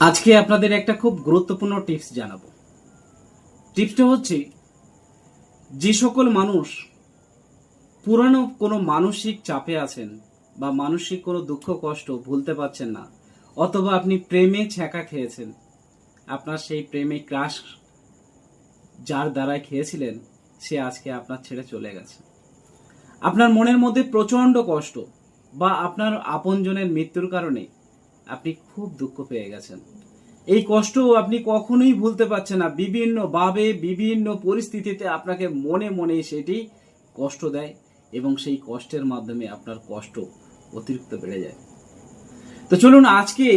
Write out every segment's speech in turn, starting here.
আজকে আপনাদের একটা খুব গুরুত্বপূর্ণ টিপস জানাব। টিপসটা হচ্ছে, যে সকল মানুষ পুরানো কোনো মানসিক চাপে আছেন বা মানসিক কোনো দুঃখ, কষ্ট ভুলতে পারছেন না, অথবা আপনি প্রেমে ছ্যাঁকা খেয়েছেন, আপনার সেই প্রেমে ক্রাশ যার দ্বারায় খেয়েছিলেন, সে আজকে আপনার ছেড়ে চলে গেছে। আপনার মনের মধ্যে প্রচণ্ড কষ্ট বা আপনার আপনজনের মৃত্যুর কারণে আপনি খুব দুঃখ পেয়ে গেছেন। এই কষ্ট আপনি কখনোই ভুলতে পারছেন না। বিভিন্ন ভাবে, বিভিন্ন পরিস্থিতিতে আপনাকে মনে মনে সেটি কষ্ট দেয় এবং সেই কষ্টের মাধ্যমে আপনার কষ্ট অতিরিক্ত বেড়ে যায়। তো চলুন আজকে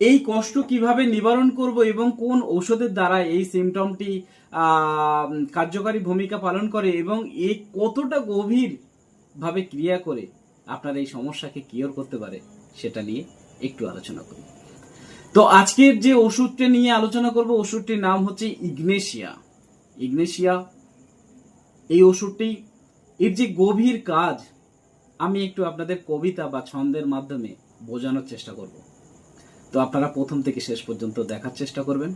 এই কষ্ট কীভাবে নিবারণ করব এবং কোন ঔষধের দ্বারা এই সিমটমটি কার্যকারী ভূমিকা পালন করে এবং এ কতটা গভীর ভাবে ক্রিয়া করে আপনার এই সমস্যাকে কিওর করতে পারে সেটা নিয়ে একটু আলোচনা করি। তো আজকের যে ওষুধটি নিয়ে আলোচনা করব, ওষুধটির নাম হচ্ছে ইগনেশিয়া। ইগনেশিয়া, এই ওষুধটি, এর যে গভীর কাজ, আমি একটু আপনাদের কবিতা বা ছন্দের মাধ্যমে বোঝানোর চেষ্টা করব। তো আপনারা প্রথম থেকে শেষ পর্যন্ত দেখার চেষ্টা করবেন।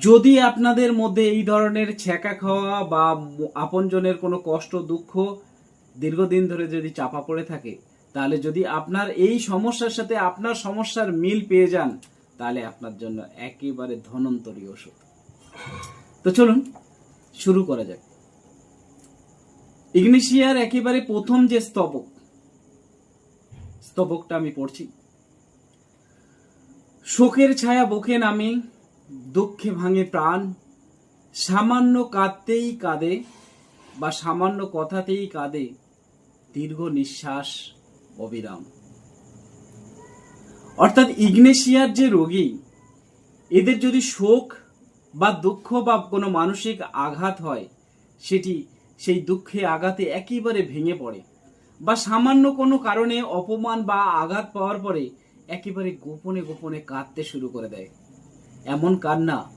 যদি আপনাদের মধ্যে এই ধরনের ছ্যাঁকা খাওয়া বা আপনজনের কোনো কষ্ট, দুঃখ দীর্ঘদিন ধরে যদি চাপা পড়ে থাকে তাহলে যদি আপনার এই সমস্যার সাথে আপনার সমস্যার মিল পেয়ে যান, তাহলে আপনার জন্য একেবারে ধনন্তরী ওষুধ। তো চলুন, শুরু করা যাক। ইগনেশিয়ার একেবারে প্রথম যে স্তবক, স্তবকটা আমি পড়ছি। শোকের ছায়া বুকে নামে, দুঃখে ভাঙে প্রাণ, সামান্য কাঁদতেই কাঁদে বা সামান্য কথাতেই কাঁদে, দীর্ঘ নিঃশ্বাস অবিরাম। অর্থাৎ ইগনেশিয়ার যে রোগী, এদের যদি শোক বা দুঃখ বা কোনো মানসিক আঘাত হয়, সেটি সেই দুঃখে আঘাতে একেবারে ভেঙে পড়ে বা সামান্য কোনো কারণে অপমান বা আঘাত পাওয়ার পরে একেবারে গোপনে গোপনে কাঁদতে শুরু করে দেয়। এমন কান্না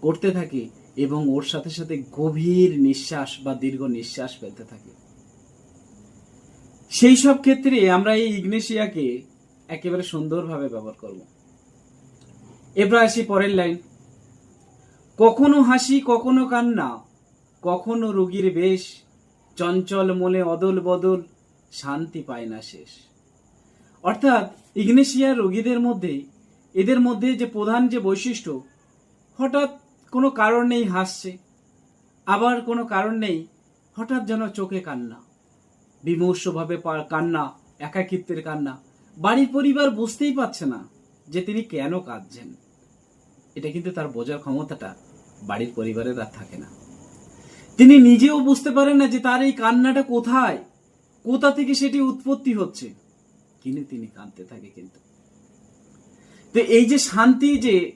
করতে থাকে এবং ওর সাথে সাথে গভীর নিঃশ্বাস বা দীর্ঘ নিঃশ্বাস ফেলতে থাকে। সেই সব ক্ষেত্রে আমরা এই ইগনেশিয়াকে একেবারে সুন্দরভাবে ব্যবহার করব। এবার আসি পরের লাইন। কখনো হাসি, কখনো কান্না, কখনো রোগীর বেশ, চঞ্চল মনে অদল বদল, শান্তি পায় না শেষ। অর্থাৎ ইগনেশিয়া রোগীদের মধ্যে, এদের মধ্যে যে প্রধান যে বৈশিষ্ট্য, হঠাৎ কোনো কারণ নেই হাসছে, আবার কোনো কারণ নেই হঠাৎ যেন চোখে কান্না। বিমর্ষভাবে কান্না, একাকিত্বের কান্না। বাড়ির পরিবার বুঝতেই পারছে না যে তিনি কেন কাঁদছেন। এটা কিন্তু তার বোঝার ক্ষমতাটা বাড়ির পরিবারের আর থাকে না। তিনি নিজেও বুঝতে পারেন না যে তার এই কান্নাটা কোথায়, কোথা থেকে সেটি উৎপত্তি হচ্ছে। কিন্তু তিনি কাঁদতে থাকে কিন্তু। তো এই যে শান্তি যে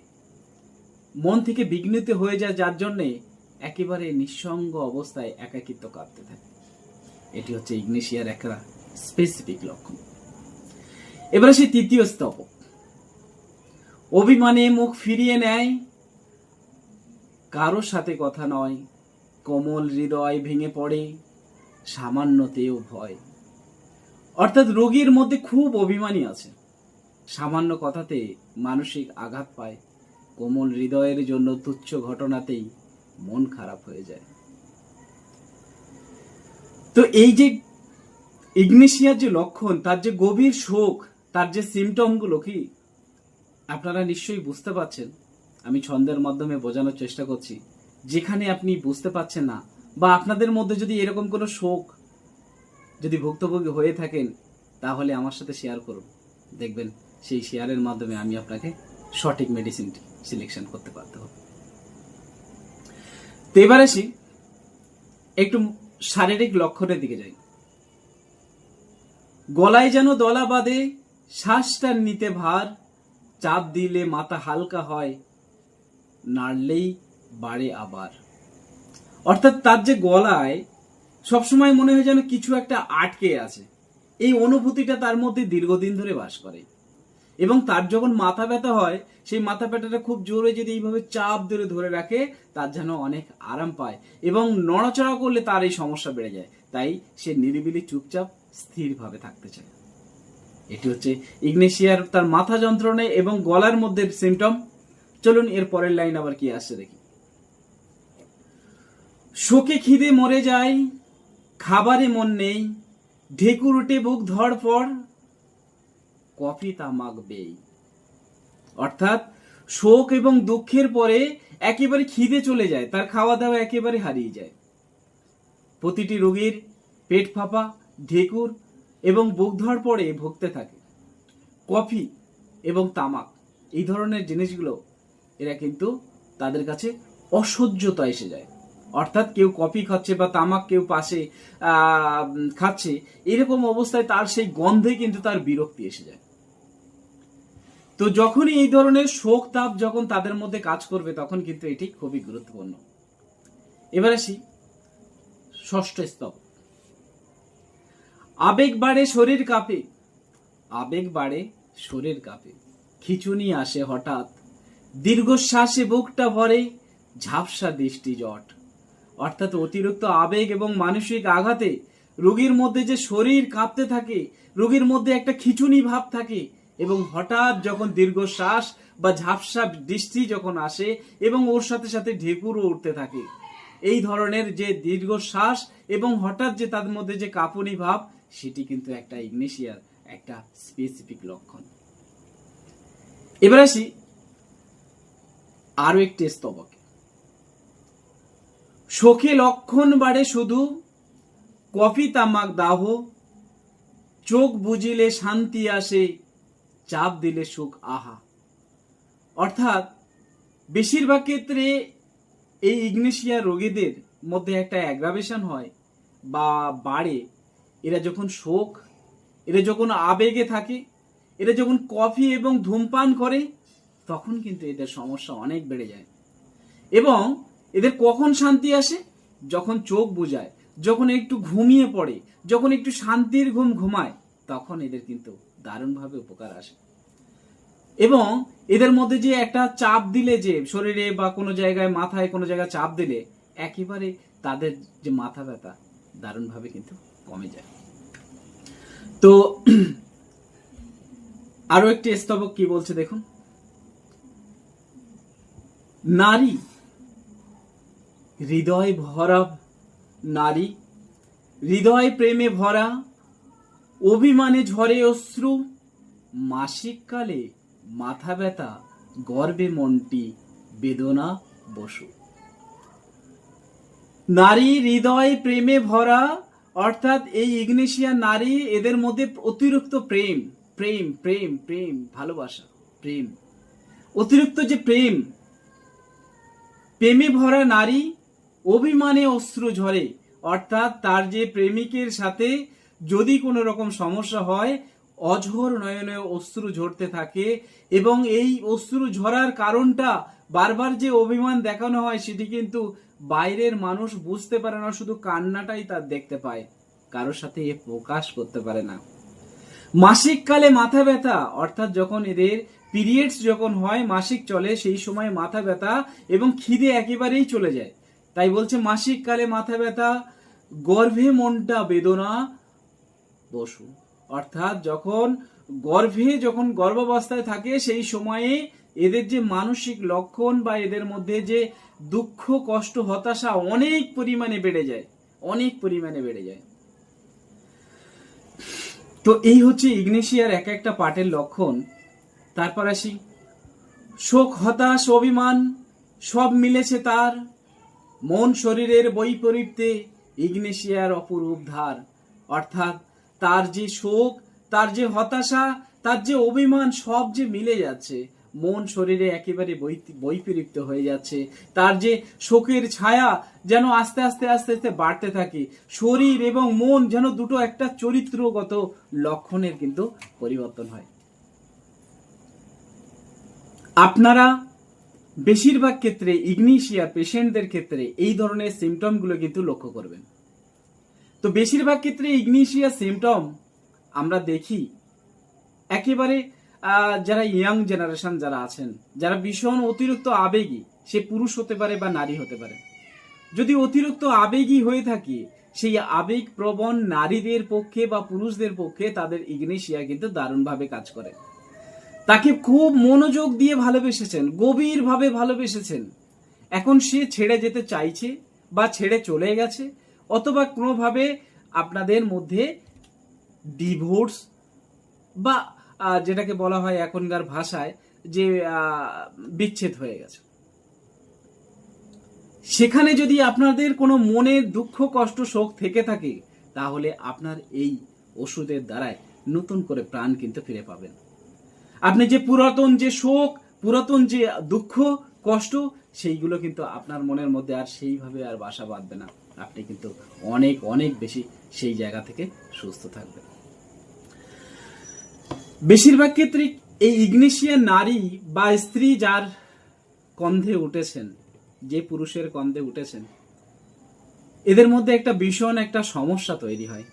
মন থেকে বিঘ্নিত হয়ে যায় যার জন্যে একেবারে নিঃসঙ্গ অবস্থায় একাকিত্ব কাঁদতে থাকে। এটি হচ্ছে ইগনেশিয়ার একটা স্পেসিফিক লক্ষণ। এবারে সেই তৃতীয় স্তবক অভিমানে মুখ ফিরিয়ে নেয়, কারও সাথে কথা নয়, কোমল হৃদয় ভেঙে পড়ে, সামান্যতেও ভয়। অর্থাৎ রোগীর মধ্যে খুব অভিমানী আছে। সামান্য কথাতে মানসিক আঘাত পায়, কোমল হৃদয়ের জন্য তুচ্ছ ঘটনাতেই মন খারাপ হয়ে যায়। তো এই যে ইগনেশিয়ার যে লক্ষণ, তার যে গভীর শোক, তার যে সিমটমগুলো কি আপনারা নিশ্চয়ই বুঝতে পারছেন? আমি ছন্দের মাধ্যমে বোঝানোর চেষ্টা করছি। যেখানে আপনি বুঝতে পারছেন না, বা আপনাদের মধ্যে যদি এরকম কোনো শোক যদি ভুক্তভোগী হয়ে থাকেন, তাহলে আমার সাথে শেয়ার করুন। দেখবেন সেই শেয়ারের মাধ্যমে আমি আপনাকে সঠিক মেডিসিনটি সিলেকশন করতে পারতে হবে। তো এবার আসি, একটু শারীরিক লক্ষণের দিকে যাই। গলায় যেন দলা বাঁধে, শ্বাসটা নিতে ভার, চাপ দিলে মাথা হালকা হয়, নাড়লেই বাড়ে আবার। অর্থাৎ তার যে গলায় সবসময় মনে হয় যেন কিছু একটা আটকে আছে, এই অনুভূতিটা তার মধ্যে দীর্ঘদিন ধরে বাস করে। এবং তার যখন মাথা ব্যথা হয়, সেই মাথা ব্যথাটা খুব জোরে যদি এইভাবে চাপ ধরে ধরে রাখে, তার যেন অনেক আরাম পায় এবং নড়াচড়া করলে তার এই সমস্যা বেড়ে যায়। তাই সে নিরিবিলি চুপচাপ স্থিরভাবে থাকতে চায়। এটি হচ্ছে ইগনেশিয়ার তার মাথা যন্ত্রণে এবং গলার মধ্যে সিমটম চলুন এর পরের লাইন আবার কি আসছে দেখি। শোকে খিদে মরে যায়, খাবারে মন নেই ঢেকুর উঠে বুক ধড়ফড় কফি তামাক বেই অর্থাৎ শোক এবং দুঃখের পরে একেবারে খিদে চলে যায়, তার খাওয়া দাওয়া একেবারে হারিয়ে যায়। প্রতিটি রোগীর পেট ফাঁপা, ঢেকুর এবং বুক ধর পড়ে ভুগতে থাকে। কফি এবং তামাক, এই ধরনের জিনিসগুলো এরা কিন্তু তাদের কাছে অসহ্যতা এসে যায়। অর্থাৎ কেউ কফি খাচ্ছে বা তামাক কেউ পাশে খাচ্ছে, এরকম অবস্থায় তার সেই গন্ধে কিন্তু তার বিরক্তি এসে যায়। তো যখনই এই ধরনের শোক তাপ যখন তাদের মধ্যে কাজ করবে, তখন কিন্তু এটি খুবই গুরুত্বপূর্ণ। এবার আসি ষষ্ঠ স্তব। আবেগ বাড়ে শরীর কাঁপে, আবেগ বাড়ে শরীর কাঁপে। খিচুনি আসে হঠাৎ, দীর্ঘশ্বাসে বুকটা ভরে, ঝাপসা দৃষ্টি জট। অর্থাৎ অতিরিক্ত আবেগ এবং মানসিক আঘাতে রোগীর মধ্যে যে শরীর কাঁপতে থাকে, রোগীর মধ্যে একটা খিচুনি ভাব থাকে এবং হঠাৎ যখন দীর্ঘশ্বাস বা ঝাপসা দৃষ্টি যখন আসে এবং ওর সাথে সাথে ঢেকুরও উঠতে থাকে। এই ধরনের যে দীর্ঘশ্বাস এবং হঠাৎ যে তাদের মধ্যে যে কাঁপুনি ভাব, সেটি কিন্তু একটা ইগনেশিয়ার, একটা স্পেসিফিক লক্ষণ। এবার আসি আরও একটি স্তবকে। শোকে লক্ষণ বাড়ে শুধু। কফি তামাক দাহ। চোখ বুঝিলে শান্তি আসে, চাপ দিলে সুখ আহা। অর্থাৎ, বেশিরভাগ ক্ষেত্রে এই ইগনেশিয়া রোগীদের মধ্যে একটা অ্যাগ্রাভেশন হয় বা বাড়ে। এরা যখন শোক, এরা যখন আবেগে থাকে, এরা যখন কফি এবং ধূমপান করে, তখন কিন্তু এদের সমস্যা অনেক বেড়ে যায়। এবং এদের কখন শান্তি আসে? যখন চোখ বুঝায় যখন একটু ঘুমিয়ে পড়ে, যখন একটু শান্তির ঘুম ঘুমায়, তখন এদের কিন্তু দারুণভাবে উপকার আসে। এবং এদের মধ্যে যে একটা চাপ দিলে যে শরীরে বা কোনো জায়গায় মাথায় কোনো জায়গায় চাপ দিলে, একেবারে তাদের যে মাথা ব্যথা দারুণভাবে কিন্তু কমে যায়। তো আরও একটি স্তবক কি বলছে দেখুন? নারী হৃদয় ভরা নারী, হৃদয় প্রেমে ভরা, অভিমানে ঝরে অশ্রু, মাসিক কালে মাথা ব্যথা, গর্বে মনটি বেদনা বসু। নারী হৃদয় প্রেমে ভরা, অর্থাৎ এই ইগনেশিয়া নারী এদের মধ্যে অতিরিক্ত প্রেম প্রেম প্রেম প্রেম, ভালোবাসা, প্রেম। অতিরিক্ত যে প্রেম, প্রেমে ভরা নারী অভিমানে অশ্রু ঝরে। অর্থাৎ তার যে প্রেমিকের সাথে যদি কোনো রকম সমস্যা হয়, অঝোর নয়নে অশ্রু ঝরতে থাকে এবং এই অশ্রু ঝরার কারণটা বারবার যে অভিমান দেখানো হয়, সেটি কিন্তু বাইরের মানুষ বুঝতে পারে না, শুধু কান্নাটাই তার দেখতে পায়। কারোর সাথে এ প্রকাশ করতে পারে না। মাসিক কালে মাথা ব্যথা, অর্থাৎ যখন এদের পিরিয়ডস যখন হয়, মাসিক চলে, সেই সময় মাথা ব্যথা এবং খিদে একেবারেই চলে যায়। তাই বলছে, মাসিক কালে মাথা ব্যথা, গর্ভে মনটা বেদনা। বসু। অর্থাৎ যখন গর্ভে যখন গর্ভাবস্থায় থাকে, সেই সময়ে এদের যে মানসিক লক্ষণ বা এদের মধ্যে যে দুঃখ, কষ্ট, হতাশা অনেক পরিমাণে বেড়ে যায়, অনেক পরিমাণে বেড়ে যায়। তো এই হচ্ছে ইগনেশিয়ার এক একটা পার্টের লক্ষণ। তারপর আসি, শোক, হতাশ, অভিমান, সব মিলেছে তার। মন শরীরের বৈপরীত্যে ইগনেশিয়ার অপরূপ ধার। অর্থাৎ তার যে শোক, তার যে হতাশা, তার যে অভিমান, সব যে মিলে যাচ্ছে, মন শরীরে একেবারে বৈ- বৈপরীত্য হয়ে যাচ্ছে। তার যে শোকের ছায়া যেন আস্তে আস্তে আস্তে আস্তে বাড়তে থাকে, শরীর এবং মন যেন দুটো একটা চরিত্রগত লক্ষণের কিন্তু পরিবর্তন হয়। আপনারা বেশিরভাগ ক্ষেত্রে ইগনিশিয়া পেশেন্টদের ক্ষেত্রে এই ধরনের সিমটমগুলো কিন্তু লক্ষ্য করবেন। তো বেশিরভাগ ক্ষেত্রে ইগনিশিয়া সিমটম আমরা দেখি, একেবারে যারা ইয়াং জেনারেশন যারা আছেন, যারা ভীষণ অতিরিক্ত আবেগী, সে পুরুষ হতে পারে বা নারী হতে পারে। যদি অতিরিক্ত আবেগী হয়ে থাকি, সেই আবেগ প্রবণ নারীদের পক্ষে বা পুরুষদের পক্ষে তাদের ইগনেশিয়া কিন্তু দারুণভাবে কাজ করে। তাকে খুব মনোযোগ দিয়ে ভালোবেসেছেন, গভীরভাবে ভালোবেসেছেন। এখন সে ছেড়ে যেতে চাইছে বা ছেড়ে চলে গেছে, অথবা কোনোভাবে আপনাদের মধ্যে ডিভোর্স বা যেটাকে বলা হয় এখনকার ভাষায় যে বিচ্ছেদ হয়ে গেছে। সেখানে যদি আপনাদের কোনো মনের দুঃখ, কষ্ট, শোক থেকে থাকে, তাহলে আপনার এই ওষুধের দ্বারায় নতুন করে প্রাণ কিন্তু ফিরে পাবেন। আপনি যে পুরাতন যে শোক, পুরাতন যে দুঃখ, কষ্ট, সেইগুলো কিন্তু আপনার মনের মধ্যে আর সেইভাবে আর বাসা বাঁধবে না। আপনি কিন্তু অনেক অনেক বেশি সেই জায়গা থেকে সুস্থ থাকবেন। বেশিরভাগ ক্ষেত্রে এই ইগনেশিয়া নারী বা স্ত্রী যার কন্ধে উঠেছেন, যে পুরুষের কন্ধে উঠেছেন, এদের মধ্যে একটা ভীষণ একটা সমস্যা তৈরি হয়।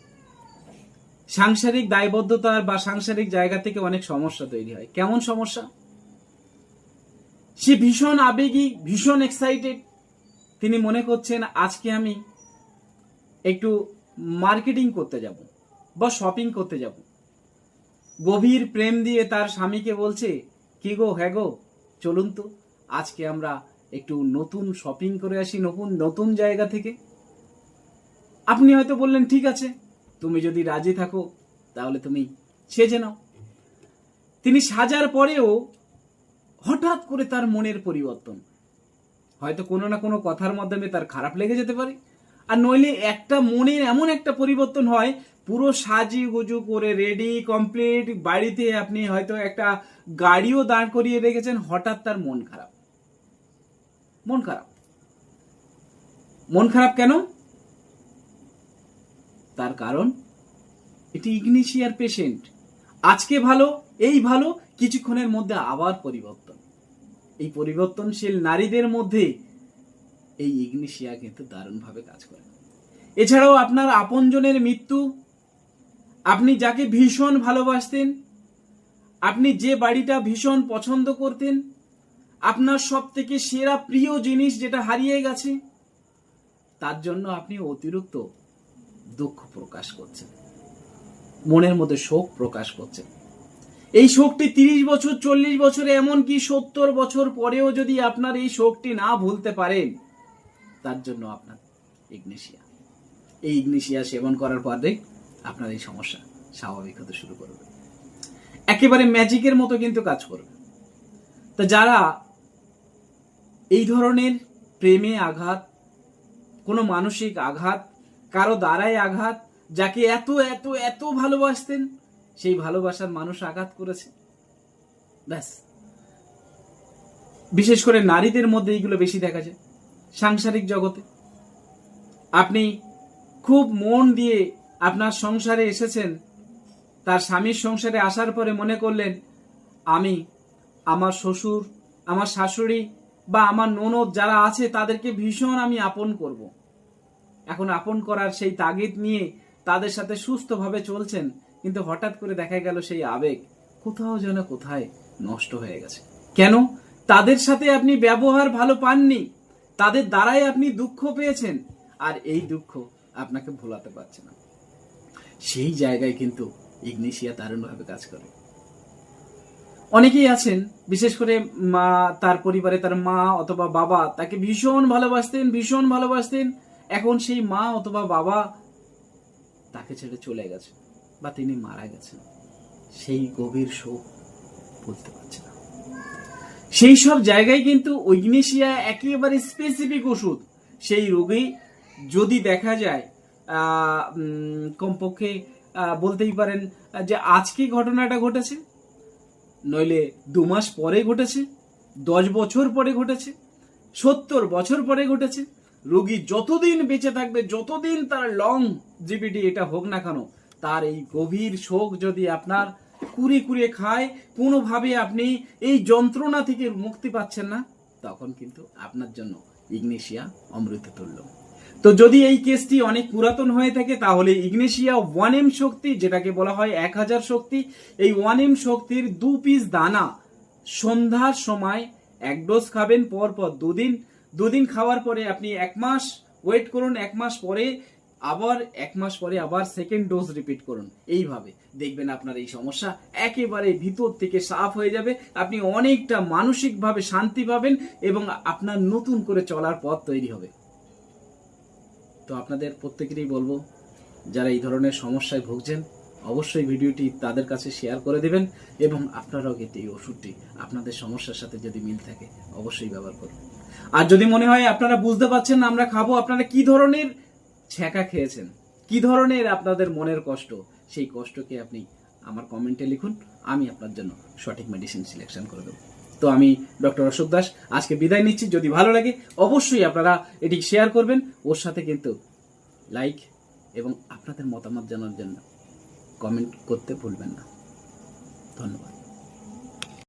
সাংসারিক দায়বদ্ধতার বা সাংসারিক জায়গা থেকে অনেক সমস্যা তৈরি হয়। কেমন সমস্যা? সে ভীষণ আবেগী, ভীষণ এক্সাইটেড তিনি মনে করছেন, আজকে আমি একটু মার্কেটিং করতে যাব বা শপিং করতে যাব। গভীর প্রেম দিয়ে তার স্বামীকে বলছে, কি গো হ্যাঁ গো, চলুন তো, আজকে আমরা একটু নতুন শপিং করে আসি, নতুন নতুন জায়গা থেকে। আপনি হয়তো বললেন, ঠিক আছে। তুমি যদি রাজি থাকো, তাহলে তুমি সেজে নাও। তিনি সাজার পরেও হঠাৎ করে তার মনের পরিবর্তন। হয়তো কোনো না কোনো কথার মাধ্যমে তার খারাপ লেগে যেতে পারে। আর নইলে একটা মনের এমন একটা পরিবর্তন হয়, পুরো সাজি গুজু করে রেডি কমপ্লিট বাড়িতে আপনি হয়তো একটা গাড়িও দাঁড় করিয়ে রেখেছেন, হঠাৎ তার মন খারাপ। মন খারাপ। মন খারাপ কেন? তার কারণ? এটি ইগনিশিয়ার পেশেন্ট। আজকে ভালো, এই ভালো, কিছুক্ষণের মধ্যে আবার পরিবর্তন। এই পরিবর্তনশীল নারীদের মধ্যে এই ইগনিশিয়া কিন্তু দারুণভাবে কাজ করে। এছাড়াও আপনার আপনজনের মৃত্যু, আপনি যাকে ভীষণ ভালোবাসতেন, আপনি যে বাড়িটা ভীষণ পছন্দ করতেন, আপনার সব থেকে সেরা প্রিয় জিনিস যেটা হারিয়ে গেছে, তার জন্য আপনি অতিরিক্ত দুঃখ প্রকাশ করছেন মনের মধ্যে শোক প্রকাশ করছেন এই শোকটি তিরিশ বছর, চল্লিশ বছরে, এমনকি সত্তর বছর পরেও যদি আপনার এই শোকটি না ভুলতে পারেন, তার জন্য আপনার ইগনেশিয়া। এই ইগনেশিয়া সেবন করার পরে আপনার এই সমস্যা স্বাভাবিক হতে শুরু করবে। একেবারে ম্যাজিকের মতো কিন্তু কাজ করবে। তা যারা এই ধরনের প্রেমে আঘাত, কোনো মানসিক আঘাত কারও দ্বারাই আঘাত, যাকে এত এত এত ভালোবাসতেন, সেই ভালোবাসার মানুষ আঘাত করেছে। ব্যাস। বিশেষ করে নারীদের মধ্যে এইগুলো বেশি দেখা যায়, সাংসারিক জগতে। আপনি খুব মন দিয়ে আপনার সংসারে এসেছেন, তার স্বামীর সংসারে আসার পরে মনে করলেন, আমি আমার শ্বশুর, আমার শাশুড়ি বা আমার ননদ যারা আছে তাদেরকে ভীষণ আমি আপন করব। এখন আপন করার সেই তাগিদ নিয়ে তাদের সাথে সুস্থভাবে চলছেন, কিন্তু হঠাৎ করে দেখা গেল সেই আবেগ কোথাও যেন কোথায় নষ্ট হয়ে গেছে। কেন? তাদের সাথে আপনি ব্যবহার ভালো পাননি, তাদের দ্বারাই আপনি দুঃখ পেয়েছেন, আর এই দুঃখ আপনাকে ভোলাতে পারছে না। সেই জায়গায় কিন্তু ইগনিশিয়া দারুণভাবে কাজ করে। অনেকেই আছেন, বিশেষ করে মা, তার পরিবারে তার মা অথবা বাবা, তাকে ভীষণ ভালোবাসতেন ভীষণ ভালোবাসতেন এখন সেই মা অথবা বাবা তাকে ছেড়ে চলে গেছে বা তিনি মারা গেছেন। সেই গভীর শোক বলতে পারছে না। সেই সব জায়গায় কিন্তু ইগনেশিয়া একেবারে স্পেসিফিক ওষুধ। সেই রোগী যদি দেখা যায় কমপক্ষে বলতেই পারেন যে আজকে ঘটনাটা ঘটেছে, নইলে দু মাস পরে ঘটেছে, দশ বছর পরে ঘটেছে, সত্তর বছর পরে ঘটেছে রোগী যতদিন বেঁচে থাকবে, যতদিন তার লং জিবিটি এটা হোক না কেন, তার এই গভীর শোক যদি আপনার কুড়ে কুড়ে খায়, কোনোভাবে আপনি এই যন্ত্রণা থেকে মুক্তি পাচ্ছেন না, তখন কিন্তু আপনার জন্য ইগনেশিয়া অমৃত তুল্য তো যদি এই কেসটি অনেক পুরাতন হয়ে থাকে, তাহলে ইগনেশিয়া ওয়ান এম শক্তি, যেটাকে বলা হয় এক হাজার শক্তি, এই ওয়ান এম শক্তির দু পিস দানা সন্ধ্যার সময় এক ডোজ খাবেন পর পর দুদিন দুদিন খাওয়ার পরে আপনি এক মাস ওয়েট করুন, এক মাস পরে আবার, এক মাস পরে আবার সেকেন্ড ডোজ রিপিট করুন। এইভাবে দেখবেন আপনার এই সমস্যা একেবারে ভিতর থেকে সাফ হয়ে যাবে। আপনি অনেকটা মানসিকভাবে শান্তি পাবেন এবং আপনার নতুন করে চলার পথ তৈরি হবে। তো আপনাদের প্রত্যেকেরই বলব, যারা এই ধরনের সমস্যায় ভুগছেন, অবশ্যই ভিডিওটি তাদের কাছে শেয়ার করে দেবেন এবং আপনারাও কিন্তু এই ওষুধটি আপনাদের সমস্যার সাথে যদি মিল থাকে, অবশ্যই ব্যবহার করুন। আর যদি মনে হয় আপনারা বুঝতে পারছেন আমরা খাব, আপনারা কি ধরনের ছ্যাঁকা খেয়েছেন? কি ধরনের আপনাদের মনের কষ্ট? সেই কষ্টকে আপনি আমার কমেন্টে লিখুন, আমি আপনার জন্য সঠিক মেডিসিন সিলেকশন করে দেবো। তো আমি ডক্টর অশোক দাস, আজকে বিদায় নিচ্ছি। যদি ভালো লাগে, অবশ্যই আপনারা এটি শেয়ার করবেন। ওর সাথে কিন্তু লাইক এবং আপনাদের মতামত জানার জন্য কমেন্ট করতে ভুলবেন না। ধন্যবাদ।